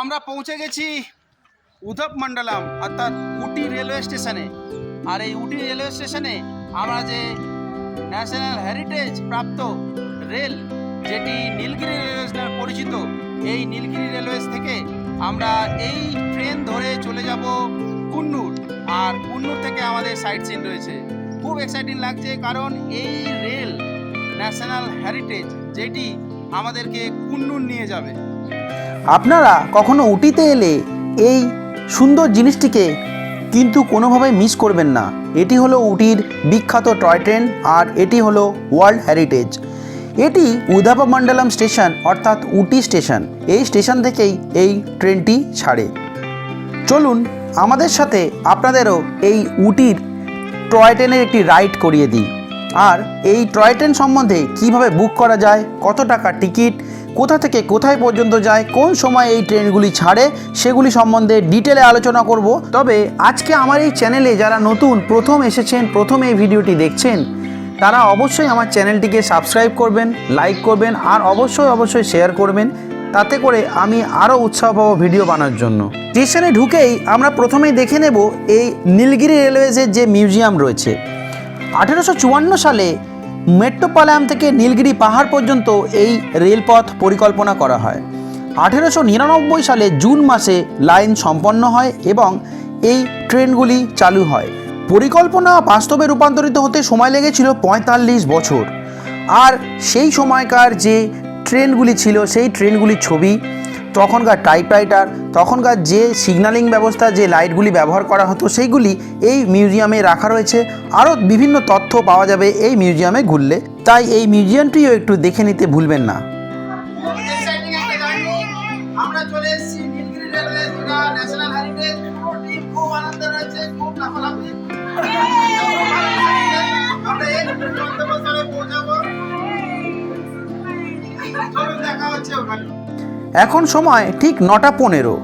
আমরা পৌঁছে গেছি উধব মণ্ডলম, অর্থাৎ উটি রেলওয়ে স্টেশনে আর এই উটি রেলওয়ে স্টেশনে আমরা যে ন্যাশনাল হেরিটেজ প্রাপ্ত রেল যেটি নীলগিরি রেলওয়ে নামে পরিচিত, এই নীলগিরি রেলওয়ে থেকে আমরা এই ট্রেন ধরে চলে যাব কুন্নুর। আর কুন্নুর থেকে আমাদের সাইট সিন রয়েছে। খুব এক্সাইটিং লাগছে, কারণ এই রেল ন্যাশনাল হেরিটেজ যেটি আমাদেরকে কুন্নুর নিয়ে যাবে। আপনারা কখনো উটিতে এলে এই সুন্দর জিনিসটিকে কিন্তু কোনোভাবে মিস করবেন না। এটি হলো উটির বিখ্যাত টয় ট্রেন আর এটি হলো ওয়ার্ল্ড হেরিটেজ। এটি উধাপমণ্ডলম স্টেশন অর্থাৎ উটি স্টেশন। এই স্টেশন থেকেই এই ট্রেনটি ছাড়ে। চলুন আমাদের সাথে আপনাদেরও এই উটির টয় ট্রেনের একটি রাইড করিয়ে দিই। আর এই টয় ট্রেন সম্বন্ধে কীভাবে বুক করা যায়, কত টাকা টিকিট কোথা থেকে কোথায় পর্যন্ত যায়, কোন সময় এই ট্রেনগুলি ছাড়ে, সেগুলি সম্বন্ধে ডিটেলে আলোচনা করব। তবে আজকে আমার এই চ্যানেলে যারা নতুন, প্রথম এসেছেন, প্রথম এই ভিডিওটি দেখছেন, তারা অবশ্যই আমার চ্যানেলটিকে সাবস্ক্রাইব করবেন, লাইক করবেন, আর অবশ্যই অবশ্যই শেয়ার করবেন, তাতে করে আমি আরও উৎসাহ পাবো ভিডিও বানার জন্য। স্টেশনে ঢুকেই আমরা প্রথমেই দেখে নেব এই নীলগিরি রেলওয়েজের যে মিউজিয়াম রয়েছে। আঠেরোশো চুয়ান্ন সালে মেট্রোপালায়াম থেকে নীলগিরি পাহাড় পর্যন্ত এই রেলপথ পরিকল্পনা করা হয়। আঠেরোশো নিরানব্বই সালে জুন মাসে লাইন সম্পন্ন হয় এবং এই ট্রেনগুলি চালু হয়। পরিকল্পনা বাস্তবে রূপান্তরিত হতে সময় লেগেছিল পঁয়তাল্লিশ বছর। আর সেই সময়কার যে ট্রেনগুলি ছিল, সেই ট্রেনগুলির ছবি তখনকার টাইপরাইটার তখনকার যে সিগন্যালিং ব্যবস্থা, যে লাইটগুলি ব্যবহার করা হতো, সেইগুলি এই মিউজিয়ামে রাখা রয়েছে। আরও বিভিন্ন তথ্য পাওয়া যাবে এই মিউজিয়ামে ঘুরলে। তাই এই মিউজিয়ামটিও একটু দেখে নিতে ভুলবেন না। দেখা হচ্ছে ওখানে। এখন সময় ঠিক নটা পনেরো।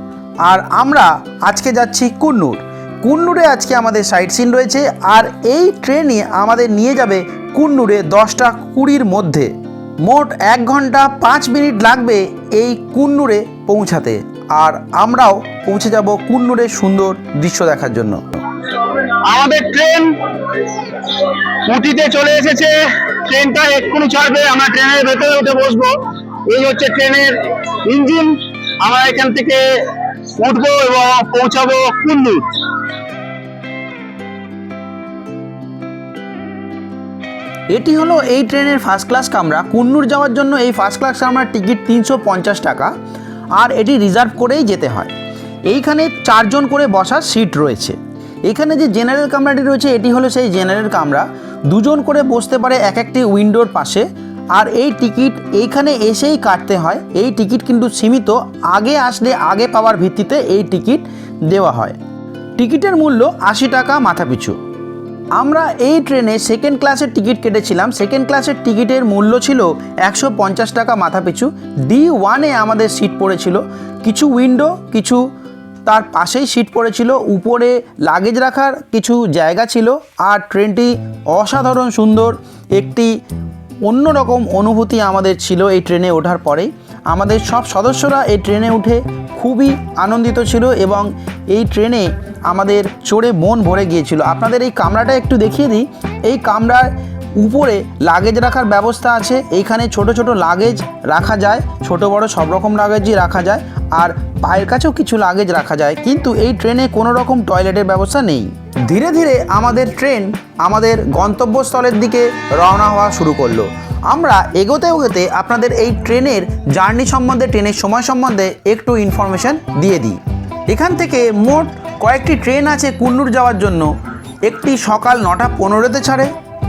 আর আমরা আজকে যাচ্ছি কুন্নুর। কুন্নুরে আজকে আমাদের সাইট সিন রয়েছে, আর এই ট্রেনই আমাদের নিয়ে যাবে কুন্নুরে দশটা কুড়ির মধ্যে। মোট এক ঘণ্টা পাঁচ মিনিট লাগবে এই কুন্নুরে পৌঁছাতে। আর আমরাও পৌঁছে যাব কুন্নুরের সুন্দর দৃশ্য দেখার জন্য। আমাদের ট্রেন উটিতে চলে এসেছে। ট্রেনটা এক্ষুনি ছাড়বে, আমরা ট্রেনের ভেতরে উঠে বসবো। এই হচ্ছে ট্রেনের ইঞ্জিন। আমরা এখান থেকে উঠবো এবং পৌঁছাবো কুন্নুর এটি হলো এই ট্রেনের ফার্স্ট ক্লাস কামরা। কুন্নুর যাওয়ার জন্য এই ফার্স্ট ক্লাস কামরার টিকিট তিনশো পঞ্চাশ টাকা। আর এটি রিজার্ভ করেই যেতে হয়। এইখানে চারজন করে বসার সিট রয়েছে। এখানে যে জেনারেল কামরাটি রয়েছে, এটি হলো সেই জেনারেল কামরা। দুজন করে বসতে পারে এক একটি উইন্ডোর পাশে। আর এই টিকিট এইখানে এসেই কাটতে হয়। এই টিকিট কিন্তু সীমিত। আগে আসলে আগে পাওয়ার ভিত্তিতে এই টিকিট দেওয়া হয়। টিকিটের মূল্য আশি টাকা মাথাপিছু। আমরা এই ট্রেনে সেকেন্ড ক্লাসের টিকিট কেটেছিলাম। সেকেন্ড ক্লাসের টিকিটের মূল্য ছিল একশো পঞ্চাশ টাকা মাথাপিছু। ডি ওয়ানে আমাদের সিট পড়েছিল। কিছু উইন্ডো কিছু তার পাশেই সিট পড়েছিল। উপরে লাগেজ রাখার কিছু জায়গা ছিল। আর ট্রেনটি অসাধারণ সুন্দর। একটি অন্যরকম অনুভূতি আমাদের ছিল এই ট্রেনে ওঠার পরেই। আমাদের সব সদস্যরা এই ট্রেনে উঠে খুবই আনন্দিত ছিল এবং এই ট্রেনে আমাদের চড়ে মন ভরে গিয়েছিল। আপনাদের এই কামরাটা একটু দেখিয়ে দিই। এই কামরার উপরে লাগেজ রাখার ব্যবস্থা আছে। এইখানে ছোট ছোট লাগেজ রাখা যায়। ছোট, বড় সব রকম লাগেজই রাখা যায়। আর পায়ের কাছেও কিছু লাগেজ রাখা যায়। কিন্তু এই ট্রেনে কোনো রকম টয়লেটের ব্যবস্থা নেই। ধীরে ধীরে আমাদের ট্রেন আমাদের গন্তব্যস্থলের দিকে রওনা হওয়া শুরু করল। আমরা এগোতে এগোতে আপনাদের এই ট্রেনের জার্নি সম্বন্ধে, ট্রেনের সময় সম্বন্ধে একটু ইনফরমেশান দিয়ে দিই। এখান থেকে মোট কয়েকটি ট্রেন আছে কুন্নুর যাওয়ার জন্য। একটি সকাল নটা পনেরোতে ছাড়ে,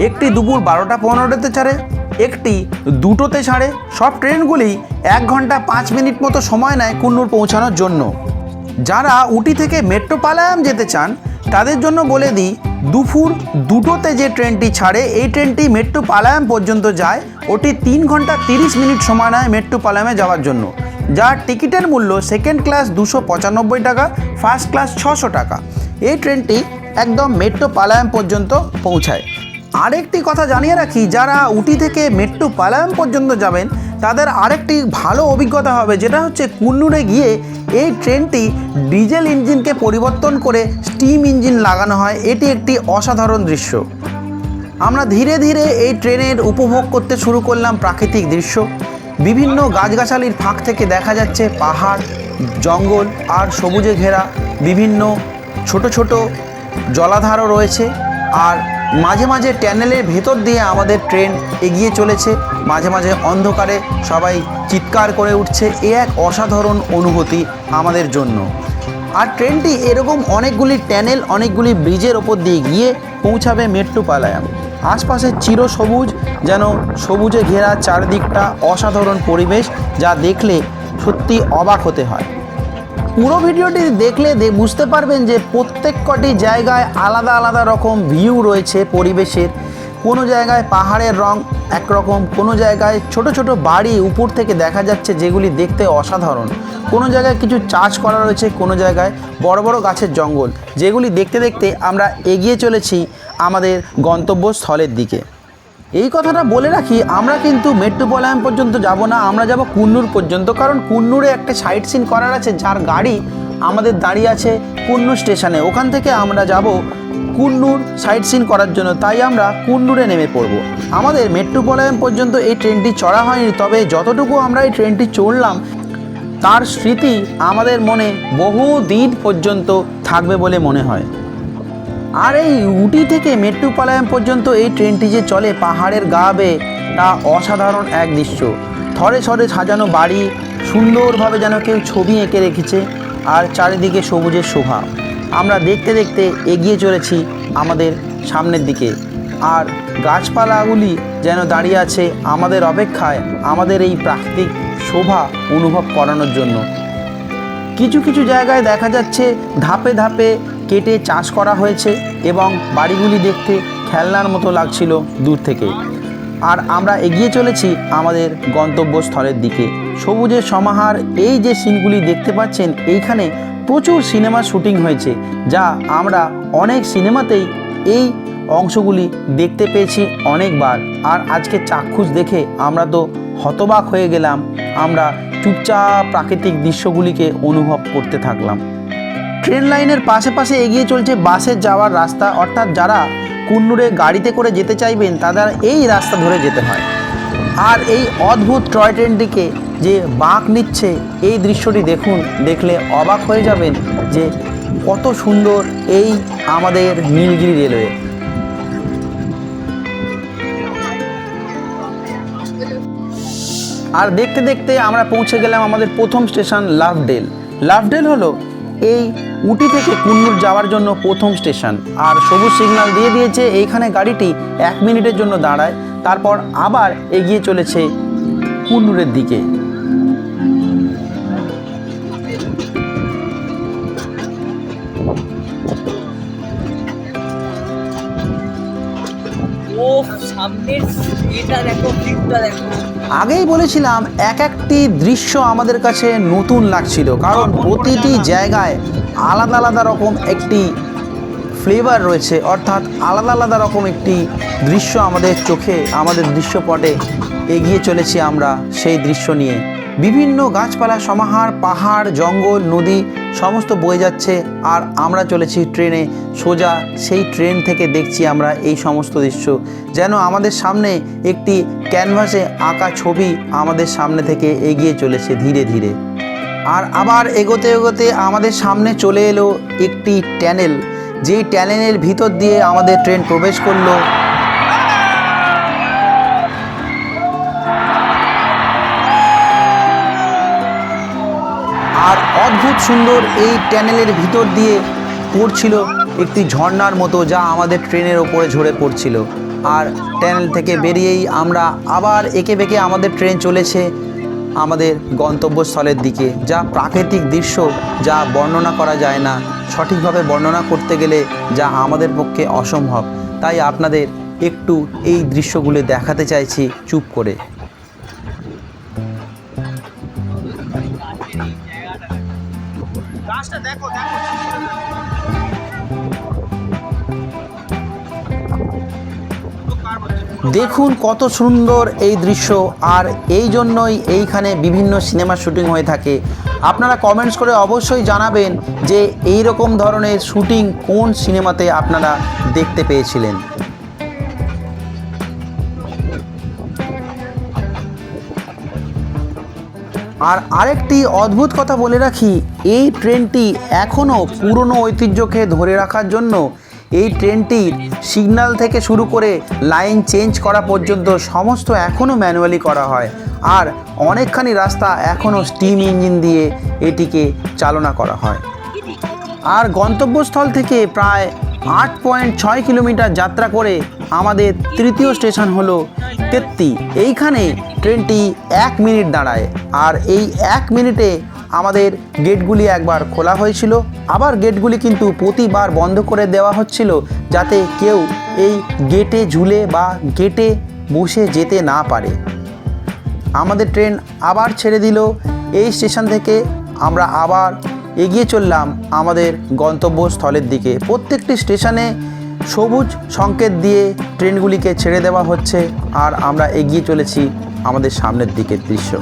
একটি দুপুর বারোটা পনেরোতে ছাড়ে, একটি দুটোতে ছাড়ে। সব ট্রেনগুলি এক ঘণ্টা পাঁচ মিনিট মতো সময় নেয় কুন্নুর পৌঁছানোর জন্য। যারা উটি থেকে মেট্রোপালায়াম যেতে চান, তাদের জন্য বলে দিই, দুপুর দুটোতে যে ট্রেনটি ছাড়ে, এই ট্রেনটি মেট্রোপালায়াম পর্যন্ত যায়। ওটি তিন ঘণ্টা তিরিশ মিনিট সময় নেয় মেট্রোপালায়ামে যাওয়ার জন্য। যার টিকিটের মূল্য সেকেন্ড ক্লাস দুশো পঁচানব্বই টাকা, ফার্স্ট ক্লাস ছশো টাকা। এই ট্রেনটি একদম মেট্রোপালায়াম পর্যন্ত পৌঁছায়। আরেকটি কথা জানিয়ে রাখি, যারা উটি থেকে মেট্রোপালায়াম পর্যন্ত যাবেন তাদের আরেকটি ভালো অভিজ্ঞতা হবে, যেটা হচ্ছে কুন্নুরে গিয়ে এই ট্রেনটি ডিজেল ইঞ্জিনকে পরিবর্তন করে স্টিম ইঞ্জিন লাগানো হয়। এটি একটি অসাধারণ দৃশ্য। আমরা ধীরে ধীরে এই ট্রেনের উপভোগ করতে শুরু করলাম প্রাকৃতিক দৃশ্য। বিভিন্ন গাছগাছালির ফাঁক থেকে দেখা যাচ্ছে পাহাড়, জঙ্গল আর সবুজে ঘেরা বিভিন্ন ছোট ছোট জলাধারও রয়েছে। আর মাঝে মাঝে ট্যানেলের ভেতর দিয়ে আমাদের ট্রেন এগিয়ে চলেছে। মাঝে মাঝে অন্ধকারে সবাই চিৎকার করে উঠছে। এ এক অসাধারণ অনুভূতি আমাদের জন্য। আর ট্রেনটি এরকম অনেকগুলি ট্যানেল, অনেকগুলি ব্রিজের ওপর দিয়ে গিয়ে পৌঁছাবে মেট্রোপালায়াম। আশপাশে চিরসবুজ যেন সবুজে ঘেরা চারদিকটা অসাধারণ পরিবেশ যা দেখলে সত্যি অবাক হতে হয়। পুরো ভিডিওটি দেখলে বুঝতে পারবেন যে প্রত্যেক কটি জায়গায় আলাদা আলাদা রকম ভিউ রয়েছে পরিবেশের। কোনো জায়গায় পাহাড়ের রং একরকম, কোনো জায়গায় ছোট ছোট বাড়ি উপর থেকে দেখা যাচ্ছে যেগুলি দেখতে অসাধারণ। কোনো জায়গায় কিছু চাষ করা রয়েছে, কোনো জায়গায় বড় বড় গাছের জঙ্গল। যেগুলি দেখতে দেখতে আমরা এগিয়ে চলেছি আমাদের গন্তব্যস্থলের দিকে। এই কথাটা বলে রাখি, আমরা কিন্তু মেট্রোপলায়ন পর্যন্ত যাব না, আমরা যাব কুন্নুর পর্যন্ত। কারণ কুন্নুরে একটা সাইট সিন করার আছে, যার গাড়ি আমাদের দাঁড়িয়ে আছে কুন্নুর স্টেশনে। ওখান থেকে আমরা যাব কুন্নুর সাইট সিন করার জন্য, তাই আমরা কুন্নুরে নেমে পড়ব। আমাদের মেট্রোপলায়ন পর্যন্ত এই ট্রেনটি চড়া হয়নি, তবে যতটুকু আমরা এই ট্রেনটি চড়লাম, তার স্মৃতি আমাদের মনে বহু দিন পর্যন্ত থাকবে বলে মনে হয়। আর এই উটি থেকে মেট্রোপালায়াম পর্যন্ত এই ট্রেনটি যে চলে পাহাড়ের গা বেয়ে তা অসাধারণ এক দৃশ্য। থরে থরে সাজানো বাড়ি, সুন্দরভাবে যেন কেউ ছবি এঁকে রেখেছে, আর চারিদিকে সবুজের শোভা। আমরা দেখতে দেখতে এগিয়ে চলেছি আমাদের সামনের দিকে। আর গাছপালাগুলি যেন দাঁড়িয়ে আছে আমাদের অপেক্ষায়, আমাদের এই প্রাকৃতিক শোভা অনুভব করানোর জন্য। কিছু কিছু জায়গায় দেখা যাচ্ছে ধাপে ধাপে কেটে চাষ করা হয়েছে এবং বাড়িগুলি দেখতে খেলনার মতো লাগছিল দূর থেকে আর আমরা এগিয়ে চলেছি আমাদের গন্তব্যস্থলের দিকে। সবুজের সমাহার, এই যে সিনগুলি দেখতে পাচ্ছেন, এইখানে প্রচুর সিনেমা শুটিং হয়েছে, যা আমরা অনেক সিনেমাতেই এই অংশগুলি দেখতে পেয়েছি অনেকবার। আর আজকে চাক্ষুষ দেখে আমরা তো হতবাক হয়ে গেলাম, আমরা চুপচাপ প্রাকৃতিক দৃশ্যগুলিকে অনুভব করতে থাকলাম। ট্রেন লাইনের পাশে পাশে এগিয়ে চলছে বাসে যাওয়ার রাস্তা। অর্থাৎ যারা কুন্নুরে গাড়িতে করে যেতে চাইবেন, তাদের এই রাস্তা ধরে যেতে হয়। আর এই অদ্ভুত টয় ট্রেনটিকে যে বাঁক নিচ্ছে, এই দৃশ্যটি দেখুন, দেখলে অবাক হয়ে যাবেন যে কত সুন্দর এই আমাদের নীলগিরি রেলওয়ে। আর দেখতে দেখতে আমরা পৌঁছে গেলাম আমাদের প্রথম স্টেশন লাভডেল লাভডেল হলো এই উটি থেকে কুন্নুর যাওয়ার জন্য প্রথম স্টেশন। আর সবুজ সিগন্যাল দিয়ে দিয়েছে এইখানে গাড়িটি এক মিনিটের জন্য দাঁড়ায় তারপর আবার এগিয়ে চলেছে কুন্নুরের দিকে। আগেই বলেছিলাম এক একটি দৃশ্য আমাদের কাছে নতুন লাগছিল কারণ প্রতিটি জায়গায় আলাদা আলাদা রকম একটি ফ্লেভার রয়েছে, অর্থাৎ আলাদা আলাদা রকম একটি দৃশ্য আমাদের চোখে, আমাদের দৃশ্যপটে এগিয়ে চলেছি আমরা সেই দৃশ্য নিয়ে। বিভিন্ন গাছপালা, সমাহার, পাহাড়, জঙ্গল, নদী, সমস্ত বয়ে যাচ্ছে আর আমরা চলেছি ট্রেনে। সোজা সেই ট্রেন থেকে দেখছি আমরা এই সমস্ত দৃশ্য। যেন আমাদের সামনে একটি ক্যানভাসে আঁকা ছবি আমাদের সামনে থেকে এগিয়ে চলেছে ধীরে ধীরে। আর আবার এগোতে এগোতে আমাদের সামনে চলে এলো একটি ট্যানেল। যেই ট্যানেলের ভিতর দিয়ে আমাদের ট্রেন প্রবেশ করল। আর অদ্ভুত সুন্দর এই ট্যানেলের ভিতর দিয়ে পড়ছিল একটি ঝর্ণার মতো যা আমাদের ট্রেনের ওপরে ঝরে পড়ছিল। আর ট্যানেল থেকে বেরিয়েই আমরা আবার এঁকে বেঁকে আমাদের ট্রেন চলেছে আমাদের গন্তব্যস্থলের দিকে, যা প্রাকৃতিক দৃশ্য, যা বর্ণনা করা যায় না। সঠিকভাবে বর্ণনা করতে গেলে যা আমাদের পক্ষে অসম্ভব। তাই আপনাদের একটু এই দৃশ্যগুলো দেখাতে চাইছি চুপ করে। দেখো দেখো। দেখুন কত সুন্দর এই দৃশ্য, আর এই জন্যই এইখানে বিভিন্ন সিনেমার শুটিং হয়ে থাকে। আপনারা কমেন্টস করে অবশ্যই জানাবেন যে এই রকম ধরনের শুটিং কোন সিনেমাতে আপনারা দেখতে পেয়েছিলেন। আর আরেকটি অদ্ভুত কথা বলে রাখি, এই ট্রেনটি এখনও পুরনো ঐতিহ্যকে ধরে রাখার জন্য এই ট্রেনটির সিগন্যাল থেকে শুরু করে লাইন চেঞ্জ করা পর্যন্ত সমস্ত এখনও ম্যানুয়ালি করা হয়। আর অনেকখানি রাস্তা এখনও স্টিম ইঞ্জিন দিয়ে এটিকে চালনা করা হয়। আর গন্তব্যস্থল থেকে প্রায় আট পয়েন্ট ছয় কিলোমিটার যাত্রা করে আমাদের তৃতীয় স্টেশন হলো তেত্তি। এইখানে ট্রেনটি এক মিনিট দাঁড়ায়। আর এই এক মিনিটে আমাদের গেটগুলি একবার খোলা হয়েছিল। আবার গেটগুলি কিন্তু প্রতিবার বন্ধ করে দেওয়া হচ্ছিল যাতে কেউ এই গেটে ঝুলে বা গেটে বসে যেতে না পারে। আমাদের ট্রেন আবার ছেড়ে দিল। এই স্টেশন থেকে আমরা আবার এগিয়ে চললাম আমাদের গন্তব্যস্থলের দিকে। প্রত্যেকটি স্টেশনে সবুজ সংকেত দিয়ে ট্রেনগুলিকে ছেড়ে দেওয়া হচ্ছে। আর আমরা এগিয়ে চলেছি আমাদের সামনের দিকের দৃশ্য।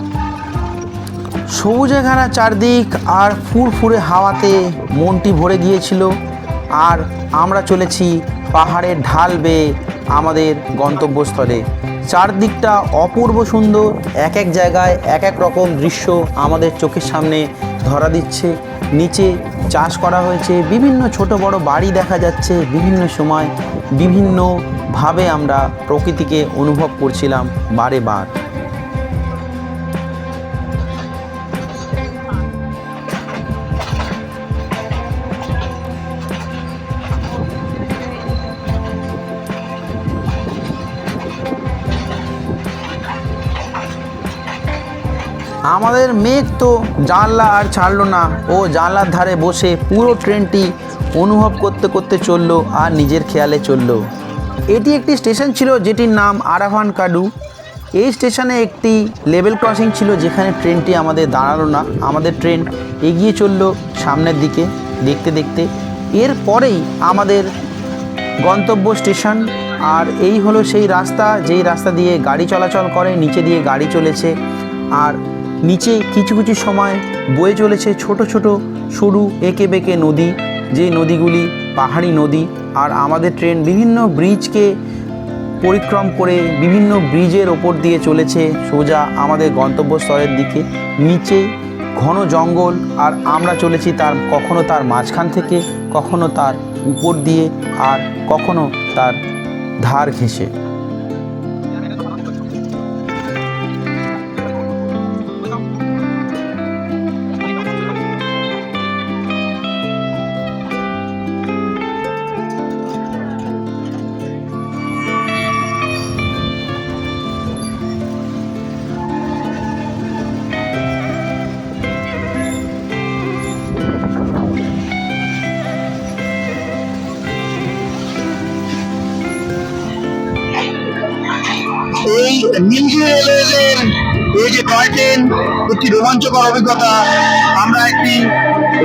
সবুজে ঘেরা চারদিক আর ফুরফুরে হাওয়াতে মনটি ভরে গিয়েছিল। আর আমরা চলেছি পাহাড়ের ঢাল বেয়ে আমাদের গন্তব্যস্থলে। চারদিকটা অপূর্ব সুন্দর এক এক জায়গায় এক এক রকম দৃশ্য আমাদের চোখের সামনে ধরা দিচ্ছে। নিচে চাষ করা হয়েছে বিভিন্ন ছোট বড় বাড়ি দেখা যাচ্ছে বিভিন্ন সময়। বিভিন্নভাবে আমরা প্রকৃতিকে অনুভব করছিলাম বারে বার। আমাদের মেঘ তো জানলা আর ছাড়লো না। ও জানলার ধারে বসে পুরো ট্রেনটি অনুভব করতে করতে চলল আর নিজের খেয়ালে চলল। এটি একটি স্টেশন ছিল যেটির নাম আরাভান কাডু। এই স্টেশনে একটি লেভেল ক্রসিং ছিল যেখানে ট্রেনটি আমাদের দাঁড়াল না। আমাদের ট্রেন এগিয়ে চলল সামনের দিকে দেখতে দেখতে। এরপরেই আমাদের গন্তব্য স্টেশন আর এই হলো সেই রাস্তা। যেই রাস্তা দিয়ে গাড়ি চলাচল করে, নিচে দিয়ে গাড়ি চলেছে। আর নিচে কিছু কিছু সময় বয়ে চলেছে ছোট ছোট সরু এঁকে বেঁকে নদী, যে নদীগুলি পাহাড়ি নদী আর আমাদের ট্রেন বিভিন্ন ব্রিজকে পরিক্রম করে বিভিন্ন ব্রিজের ওপর দিয়ে চলেছে সোজা আমাদের গন্তব্যস্থলের দিকে। নিচে ঘন জঙ্গল আর আমরা চলেছি তার, কখনো তার মাঝখান থেকে, কখনো তার উপর দিয়ে আর কখনো তার ধার ঘেঁষে। নীলগিরি রেলওয়েজের এই যে টয় ট্রেন একটি রোমাঞ্চকর অভিজ্ঞতা, আমরা একটি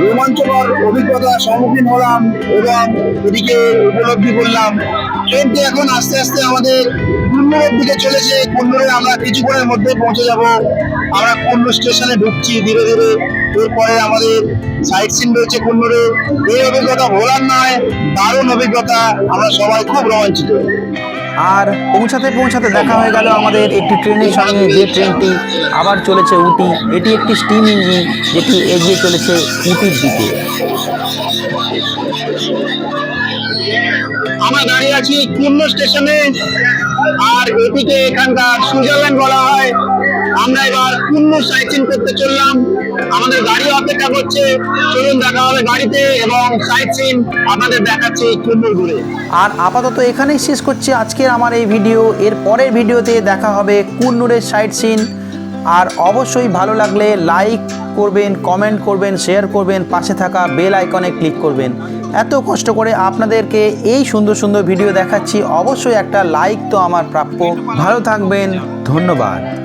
রোমাঞ্চকর অভিজ্ঞতার সম্মুখীন হলাম এবং এটিকে উপলব্ধি করলাম। ট্রেনটি এখন আস্তে আস্তে আমাদের কুন্নুরের দিকে চলেছে। কুন্নুরে আমরা কিছুক্ষণের মধ্যে পৌঁছে যাব। আমরা কুন্নুর স্টেশনে ঢুকছি ধীরে ধীরে। এরপরে আমাদের সাইট সিন রয়েছে কুন্নুরে। এই অভিজ্ঞতা ভোলার নয়, দারুণ অভিজ্ঞতা। আমরা সবাই খুব রোমাঞ্চিত। আর পৌঁছাতে পৌঁছাতে দেখা হয়ে গেল আমাদের একটি ট্রেনের সঙ্গে। যে ট্রেনটি আবার চলেছে উটি, এটি একটি স্টিম ইঞ্জিন যেটি এগিয়ে চলেছে উটির দিকে। আমরা দাঁড়িয়ে আছি কুন্ন স্টেশনে, আর এটিকে এখানকার সুইজারল্যান্ড বলা হয় আমরা এবার কুন্ন সাইট করতে চললাম। আমাদের গাড়ি অপেক্ষা করছে। চলুন, দেখা হবে গাড়িতে এবং সাইট আপনাদের দেখাচ্ছি কুন্নুর ঘুরে। আর আপাতত এখানেই শেষ করছি আজকের আমার এই ভিডিও। এর পরের ভিডিওতে দেখা হবে কুন্নুরের সাইট সিন। আর অবশ্যই ভালো লাগলে লাইক করবেন, কমেন্ট করবেন, শেয়ার করবেন, পাশে থাকা বেল আইকনে ক্লিক করবেন। এত কষ্ট করে আপনাদেরকে এই সুন্দর সুন্দর ভিডিও দেখাচ্ছি। অবশ্যই একটা লাইক তো আমার প্রাপ্য। ভালো থাকবেন, ধন্যবাদ।